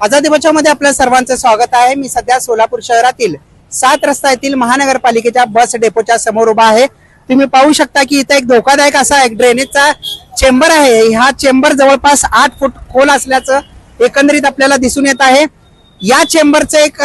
आझादी बचावमध्ये आपल्या सर्वांचं स्वागत आहे. मी सध्या सोलापूर शहरातील सात रस्ता येथील महानगरपालिकेच्या बस डेपोच्या समोर उभा आहे. तुम्ही पाहू शकता की इथं एक धोकादायक असा एक ड्रेनेजचा चेंबर आहे. हा चेंबर जवळपास आठ फूट खोल असल्याचं एकंदरीत आपल्याला दिसून येत आहे. या चेंबरचं एक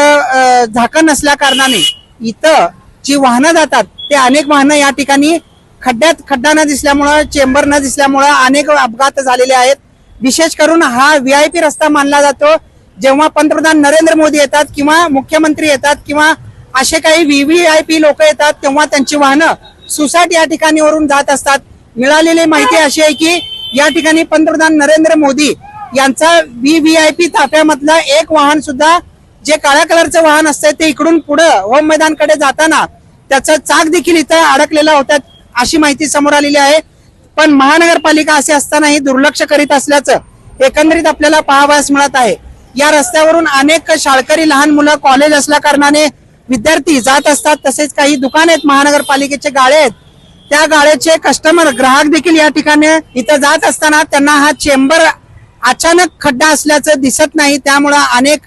झाकण नसल्या कारणाने इथं जी वाहनं जातात ते अनेक वाहनं या ठिकाणी खड्ड्यात खड्डा न दिसल्यामुळं चेंबर न दिसल्यामुळं अनेक अपघात झालेले आहेत. विशेष करून हा व्हीआयपी रस्ता मानला जातो. जेव्हा पंतप्रधान नरेंद्र मोदी येतात किंवा मुख्यमंत्री येतात किंवा असे काही व्हीव्हीआयपी लोक येतात तेव्हा त्यांची वाहनं सुसाट या ठिकाणी वरून जात असतात. मिळालेली माहिती अशी आहे की या ठिकाणी पंतप्रधान नरेंद्र मोदी यांचा व्हीव्हीआयपी ताफ्यामधलं एक वाहन सुद्धा जे काळ्या कलरचं वाहन असतं ते इकडून पुढं होम मैदानकडे जाताना त्याचा चाक देखील इथं अडकलेला होता अशी माहिती समोर आलेली आहे. पण महानगरपालिका असे असतानाही दुर्लक्ष करीत असल्याचं एकंदरीत आपल्याला पाहावयास मिळत आहे. या रस्त्यावरून अनेक शाळकरी लहान मुलं कॉलेज असल्या कारणाने विद्यार्थी जात असतात. तसेच काही दुकान आहेत महानगरपालिकेचे गाळे आहेत. त्या गाळ्याचे कस्टमर ग्राहक देखील या ठिकाणी इथं जात असताना त्यांना हा चेंबर अचानक खड्डा असल्याचं दिसत नाही. त्यामुळं अनेक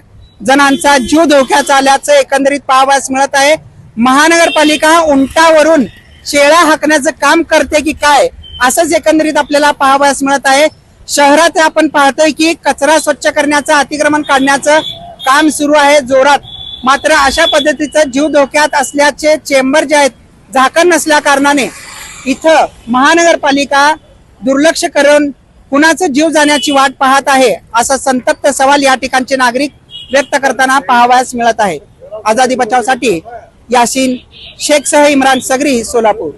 जणांचा जीव धोक्यात आल्याचं एकंदरीत पाहावयास मिळत आहे. महानगरपालिका उंटावरून शेळ्या हाकण्याचं काम करते की काय असंच एकंदरीत आपल्याला पाहावयास मिळत आहे. शहरात आपण पाहतोय की कचरा स्वच्छ करण्याचं अतिक्रमण काढण्याचं काम सुरू आहे जोरात. मात्र अशा पद्धतीचं जीव धोक्यात असल्याचे चेंबर जे आहेत झाकण नसल्या कारणाने इथं महानगरपालिका दुर्लक्ष करून कुणाचं जीव जाण्याची वाट पाहत आहे असा संतप्त सवाल या ठिकाणचे नागरिक व्यक्त करताना पाहावयास मिळत आहे. आझादी बचावसाठी यासीन शेख सह इम्रान सगरी सोलापूर.